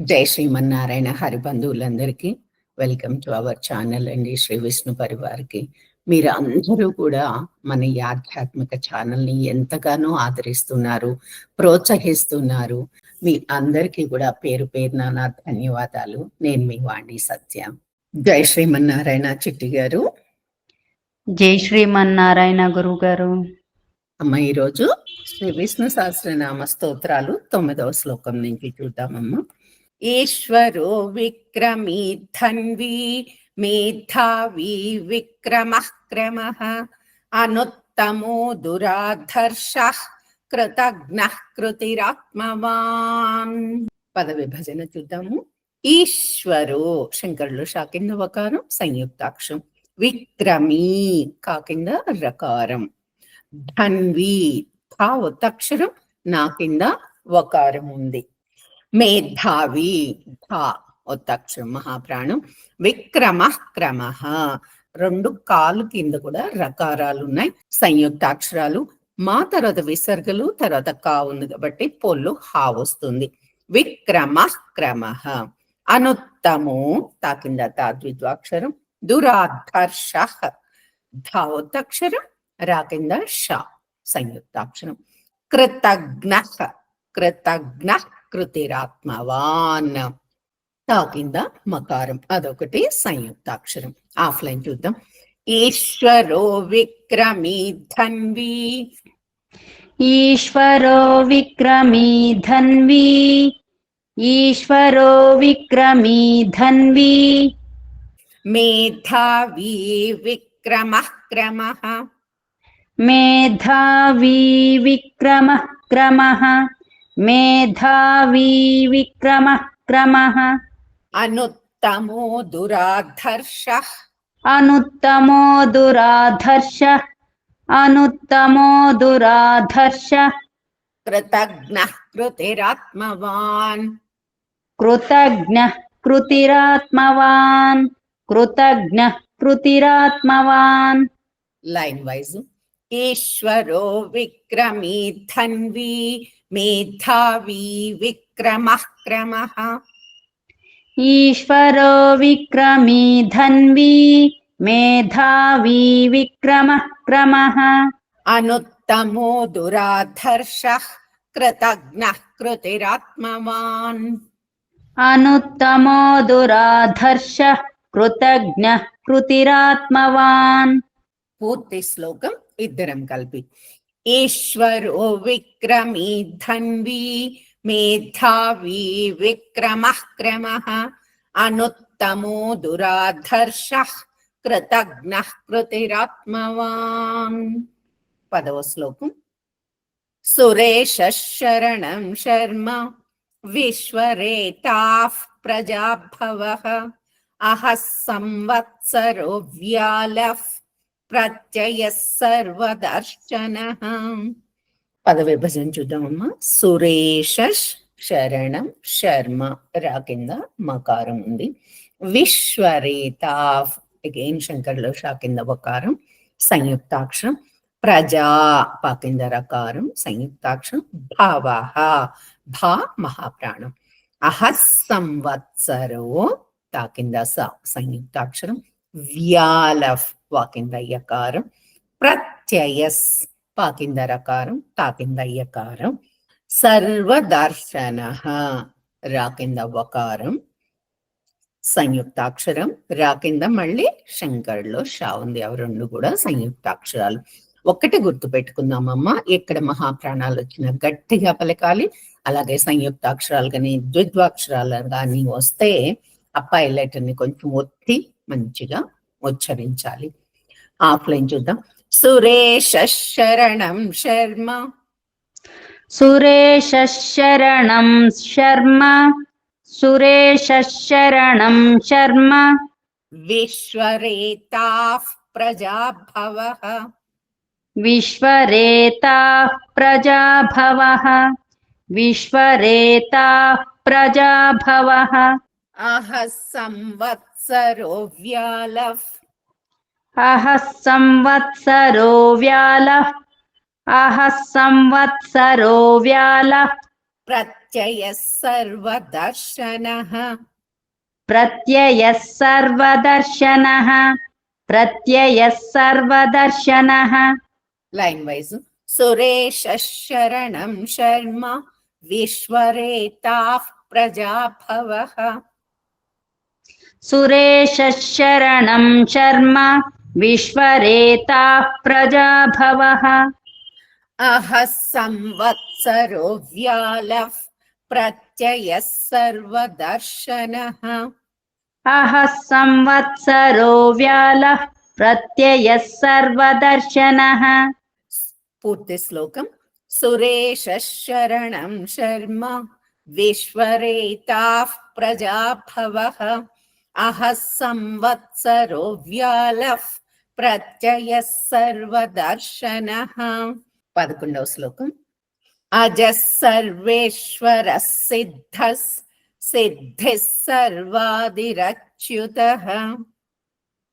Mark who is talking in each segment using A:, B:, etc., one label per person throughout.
A: జై శ్రీమన్నారాయణ హరిబంధువులందరికీ welcome to our channel అండి శ్రీ విష్ణు పరివార్కి. మీరు అందరూ కూడా మన ఈ ఆధ్యాత్మిక ఛానల్ని ఎంతగానో ఆదరిస్తున్నారు ప్రోత్సహిస్తున్నారు. మీ అందరికీ కూడా పేరు పేరున నా ధన్యవాదాలు. నేను మీ వాణి సత్య. జై శ్రీమన్నారాయణ చిట్టి గారు.
B: జై శ్రీమన్నారాయణ గురువు గారు
A: అమ్మ ఈరోజు శ్రీ విష్ణు సహస్రనామ స్తోత్రాలు తొమ్మిదవ శ్లోకం నుంచి చూద్దామమ్మా. ఈశ్వరో విక్రమీ ధన్వీ మేధావి విక్రమక్రమ అనుత్తమో దురాధర్ష కృతజ్ఞ కృతిరాత్మవాన్. పద విభజన చూద్దాము. ఈశ్వరో శంకరులు షాకింద వకారం సంయుక్తాక్షం. విక్రమీ కాకింద రకారం. ధన్వి భావతక్షరం నా కింద వకారం ఉంది. మేధావి ధా ఒత్తక్షరం మహాప్రాణం. విక్రమ క్రమ. రెండు కాలు కింద కూడా రకారాలు ఉన్నాయి. సంయుక్తాక్షరాలు. మా తర్వాత విసర్గలు తర్వాత కా ఉంది కాబట్టి పొల్లు హా వస్తుంది. విక్రమ క్రమ. అనుత్తమో తా కింద తా ద్విద్వాక్షరం. దురాధర్ష ధా ఒత్తక్షరం రా కింద ష సంయుక్తాక్షరం. కృతజ్ఞ కృతజ్ఞ కృతిరాత్మవాన్ తా కింద మకారం. అదొకటి సంయుక్తాక్షరం. ఆఫ్లైన్ చూద్దాం. ఈశ్వరో విక్రమీ ధన్వీ.
B: ఈశ్వరో విక్రమీ ధన్వీ. ఈశ్వరో విక్రమీ ధన్వీ.
A: మేధావీ విక్రమ క్రమ.
B: మేధావీ విక్రమ క్రమ. मेधावी विक्रम क्रम
A: अनुत्तमो दुराधर्ष।
B: अनुत्तमो दुराधर्ष। अनुत्तमो दुराधर्ष।
A: कृतज्ञ कृतिरात्मवान्।
B: कृतज्ञ कृतिरात्मवान्। कृतज्ञ कृतिरात्मवान्।
A: लाइन वाइज ईश्वरो विक्रमी धन्वी। మేధావీ విక్రమ క్రమ
B: ఈశ్వరో విక్రమీ ధన్వీ మేధావీ విక్రమ క్రమ
A: అనుత్తమో దురాధర్ష కృతజ్ఞ కృతిరాత్మవాన్
B: అనుత్తమో దురాధర్ష కృతజ్ఞ కృతిరాత్మవాన్
A: పూర్తి శ్లోకం ఇద్దరం కలిపి ईश्वरो विक्रमी धन्वी मेधावी विक्रम क्रम अनुत्तमो दुराधर्ष, कृतज्ञः कृतिरात्मवान्। पदव श्लोकम् सुरेशः शरणं शर्म, विश्वरेताः प्रजाभवः, अहः संवत्सरो व्यालः ప్రత్యయ సర్వదర్శన పద విభజన చూద్దామమ్మా. సురేష శరణం శర్మ రా కింద మకారం ఉంది. విశ్వరేత అగైన్ శంకర్లో షా కింద వకారం సంయుక్తాక్షరం ప్రజా పా కింద రకారం సంయుక్తాక్షరం భావ భా మహాప్రాణం. అహ సంవత్సరో తా కింద సంయుక్తాక్షరం వ్యాలఫ్ వాకిందయ్యకారం. ప్రత్యయస్ పాకిందరకారం తాకిందయ్యకారం. సర్వదర్శన రాకింద వకారం సంయుక్తాక్షరం రాకింద మళ్ళీ శంకర్లో షా ఉంది. అవి రెండు కూడా సంయుక్తాక్షరాలు. ఒక్కటి గుర్తు పెట్టుకుందామమ్మా ఎక్కడ మహాప్రాణాలు వచ్చిన గట్టిగా పలకాలి. అలాగే సంయుక్తాక్షరాలు కానీ ద్విద్వాక్షరాలు కానీ వస్తే అప్పాయి లెటర్ని కొంచెం ఒత్తి మంచిగా ఉచ్చరించాలి. ఆఫ్లైన్ చూద్దాం. సురేష శరణం శర్మ.
B: సురేష శరణం శర్మ. సురేష శరణం శర్మ.
A: విశ్వరేతా ప్రజాభవ.
B: విశ్వరేతా ప్రజాభవ. విశ్వరేతా ప్రజాభవ.
A: అహ సంవత్సరో వ్యాలఫ్
B: अहः संवत्सरो व्याल। अहः संवत्सरो
A: व्याल। प्रत्ययः सर्वदर्शनः।
B: प्रत्ययः सर्वदर्शनः। प्रत्ययः सर्वदर्शनः।
A: लैन् वैस् सुरेशः शरणं शर्म विश्वरेताः प्रजाभवः।
B: सुरेशः शरणं शर्म विश्वरेताः प्रजाभवः।
A: अह संवत्सरो व्यालः प्रत्ययः सर्वदर्शनः।
B: अह संवत्सरो व्यालः प्रत्ययः सर्वदर्शनः।
A: स्फूर्तिश्लोकम् सुरेशः शरणं शर्म विश्वरेताः प्रजाभवः। अह संवत्सरो व्यालः ప్రత్యయ సర్వదర్శన పదకొండవ శ్లోకం. అజ సర్వేశ్వర సిద్ధ సిద్ధి సర్వాదిరచ్యుత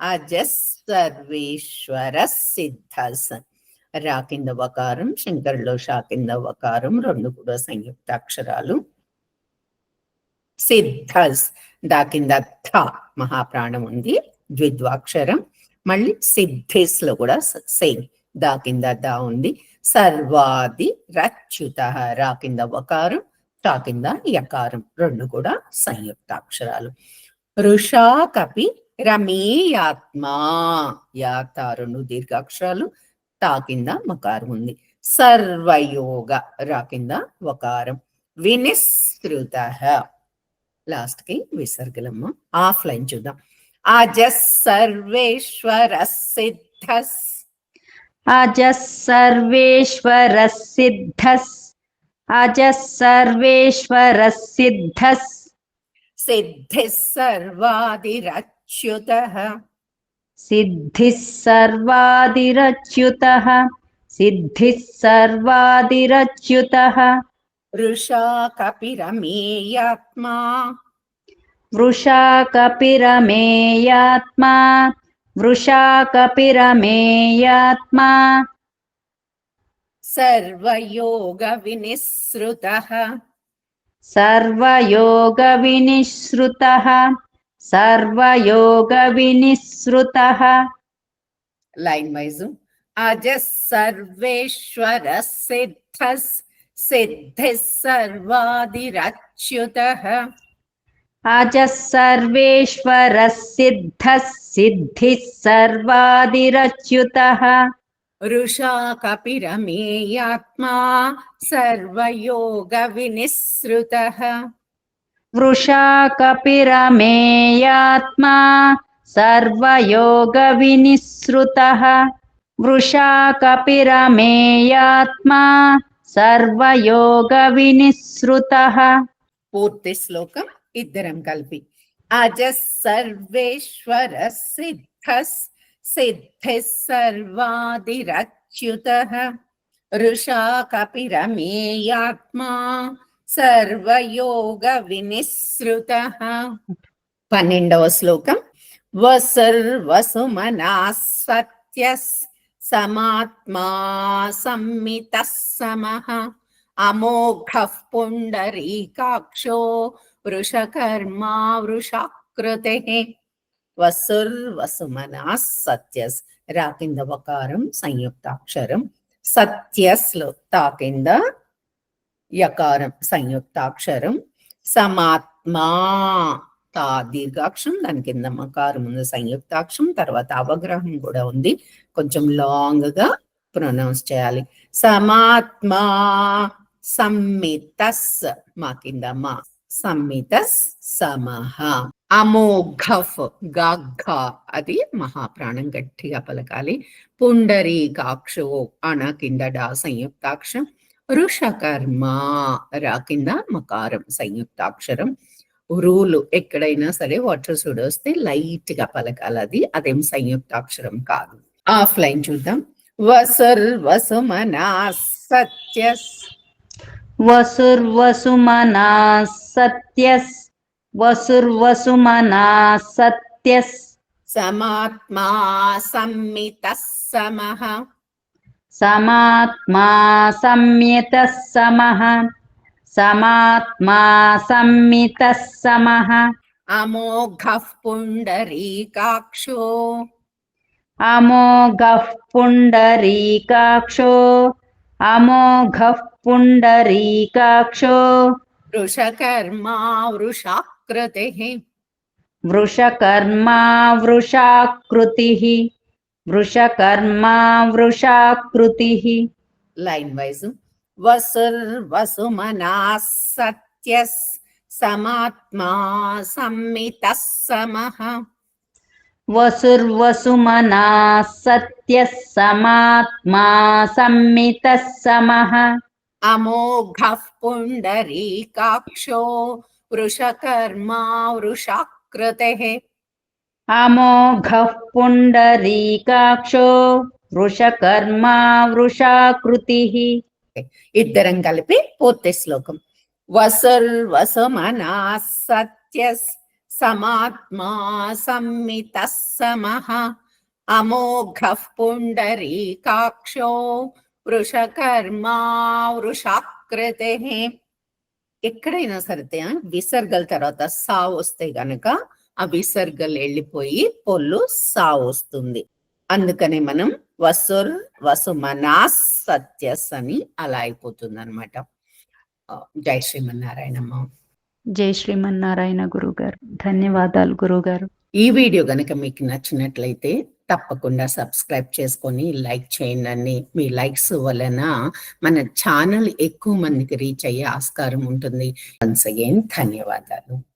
A: అజ సర్వేశ్వర సిద్ధస్ రా కింద వకారం శంకర్లో షా కింద వకారం రెండు కూడా సంయుక్త అక్షరాలు సిద్ధస్ దా కింద థ మహాప్రాణం ఉంది. ద్విద్వాక్షరం. మళ్ళీ సిద్ధేస్లో కూడా సేమ్ దా కింద దా ఉంది. సర్వాది రచ్యుత. రా కింద వకారం టా కింద యకారం. రెండు కూడా సంయుక్తాక్షరాలు. రుషా కపి రమేయాత్మా. యాత రెండు దీర్ఘాక్షరాలు. టా కింద మకారం ఉంది. సర్వయోగ. రా కింద వకారం. వినిశ్రుత లాస్ట్కి విసర్గలమ్మ. ఆఫ్లైన్ చూద్దాం. अजः सर्वेश्वरः सिद्धस्
B: अजः सर्वेश्वरः सिद्धस् अजः सर्वेश्वरः सिद्धिः
A: सर्वादिरच्युतः।
B: सिद्धिः सर्वादिरच्युतः। सिद्धिः सर्वादिरच्युतः वृषा कपिरमेयात्मा वृषा कपिरमेयात्मा
A: सर्वयोगविनिःसृतः।
B: सर्वयोगविनिःसृतः सर्वयोगविनिःसृतः।
A: लैन् वैस् अजः सर्वेश्वरः सिद्धः सिद्धिः सर्वादिरच्युतः।
B: अजः सर्वेश्वरः सिद्धः सिद्धिः सर्वादिरच्युतः।
A: रुषा कपिरमेयात्मा सर्वयोगविनिःसृतः।
B: वृषा कपिरमेयात्मा सर्वयोगविनिःसृतः। वृषा कपिरमेयात्मा सर्वयोगविनिःसृतः
A: पूर्तिश्लोकम् इद्धरं कल्पि अजः सर्वेश्वर सिद्धस् सिद्धिः सर्वादिरच्युतः। ऋषा कपिरमेयात्मा सर्वयोगविनिःसृतः। पन्नेण्डव श्लोकम्। वसुर्वसुमनाः सत्यस् समात्मा सम्मितः समः। अमोघः पुण्डरीकाक्षो వృషకర్మా వృషాకృతే వసుర్వసుమనా సత్యస్. రా కింద వకారం సంయుక్తాక్షరం. సత్యస్ తా కింద యకారం సంయుక్తాక్షరం. సమాత్మా తా దీర్ఘాక్షరం దాని కింద మకారం ఉంది సంయుక్తాక్షరం. తర్వాత అవగ్రహం కూడా ఉంది. కొంచెం లాంగ్గా ప్రొనౌన్స్ చేయాలి. సమాత్మా సమ్మితస్ మా కింద మా. సమ్మిత సమహ. అమోఘఫ్ గాఘ. అది మహాప్రాణం గట్టిగా పలకాలి. పుండరీకాక్షో అణ కింద డా సంయుక్తాక్షరం. ఋషకర్మ రా కింద మకారం సంయుక్తాక్షరం. రూలు ఎక్కడైనా సరే వాటర్ సూడ్ వస్తే లైట్గా పలకాలి అది. అదేం సంయుక్తాక్షరం కాదు. ఆఫ్లైన్ చూద్దాం. వసర్ వసుమనా సత్యస్
B: వసుర్వసుమనా సత్యస్ వసుర్వసుమనా సత్యస్.
A: సమాత్మా సంమిత సమః.
B: సమాత్మా సంయత సమః. సమాత్మా సంమిత సమః.
A: అమోఘః పుండరీకాక్షో.
B: అమోఘః పుండరీకాక్షో. అమోఘః पुण्डरीकाक्षो।
A: वृषकर्मा वृषाकृतिः।
B: वृषकर्मा वृषाकृतिः। वृषकर्मा वृषाकृतिः।
A: लैन् वैस् वसुर्वसुमनाः सत्यस् समात्मा सम्मितः समः।
B: वसुर्वसुमनाः सत्यः समात्मा सम्मितः समः।
A: అమోఘః పుండరీకాక్షో వృషకర్మా వృషాకృతేః.
B: అమోఘః పుండరీకాక్షో వృషకర్మా వృషాకృతిః.
A: ఇద్దరం కలిపి పూర్తి శ్లోకం. వసుర్వసుమనా సత్య సమాత్మా సంమిత సమః అమోఘః పుండరీకాక్షో వృషకర్మా వృషాకృతే. ఎక్కడైనా సరే విసర్గల తర్వాత సా వస్తే గనక ఆ విసర్గలు వెళ్ళిపోయి పొల్లు సా వస్తుంది. అందుకనే మనం వసుర్ వసుమనా సత్యస్ అని అలా అయిపోతుంది అనమాట జై శ్రీమన్నారాయణమ్మ.
B: జై శ్రీమన్నారాయణ గురుగారు. ధన్యవాదాలు గురుగారు.
A: ఈ వీడియో గనక మీకు నచ్చినట్లయితే తప్పకుండా సబ్స్క్రైబ్ చేసుకొని లైక్ చేయండి మీ లైక్స్ వలన మన ఛానల్ ఎక్కువ మందికి రీచ్ అయ్యే ఆస్కారం ఉంటుంది. వన్స్ అగైన్ ధన్యవాదాలు.